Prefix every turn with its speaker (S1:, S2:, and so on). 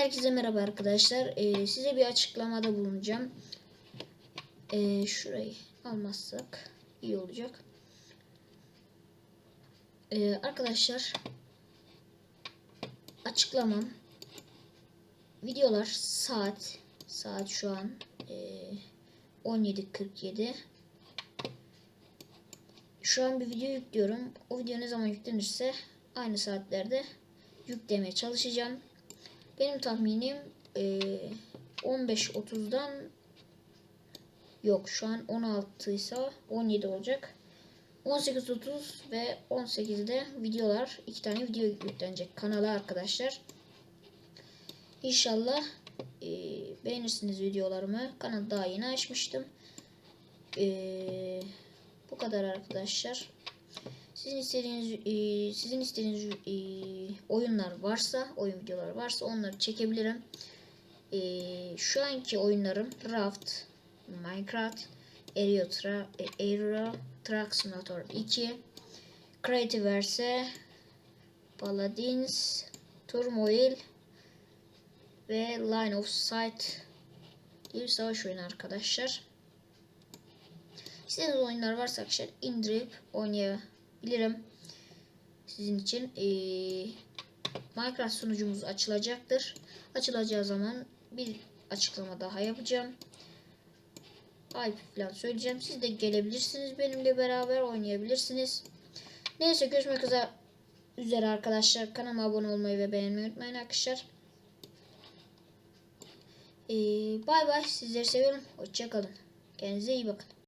S1: Herkese merhaba arkadaşlar. Ee, size bir açıklamada bulunacağım. Ee, şurayı almazsak iyi olacak. Ee, arkadaşlar açıklamam videolar saat saat şu an e, 17.47 şu an bir video yüklüyorum. O video ne zaman yüklenirse aynı saatlerde yüklemeye çalışacağım. Benim tahminim e, 15.30'dan yok şu an 16 ise 17 olacak. 18.30 ve 18'de videolar iki tane video yüklenecek kanala arkadaşlar. İnşallah e, beğenirsiniz videolarımı. Kanalı daha yeni açmıştım. E, bu kadar arkadaşlar. Sizin istediğiniz e, sizin istediğiniz e, oyunlar varsa, oyun videoları varsa onları çekebilirim. E, şu anki oyunlarım Raft, Minecraft, Aero, Tra Aero Truck Simulator 2, Creativerse, Paladins, Turmoil ve Line of Sight bir savaş oyunu arkadaşlar. İstediğiniz oyunlar varsa arkadaşlar indirip oynayabilirim. Sizin için ee, Minecraft sunucumuz açılacaktır. Açılacağı zaman bir açıklama daha yapacağım. IP falan söyleyeceğim. Siz de gelebilirsiniz. Benimle beraber oynayabilirsiniz. Neyse görüşmek üzere arkadaşlar. Kanalıma abone olmayı ve beğenmeyi unutmayın arkadaşlar. Ee, bay bay. Sizleri seviyorum. Hoşçakalın. Kendinize iyi bakın.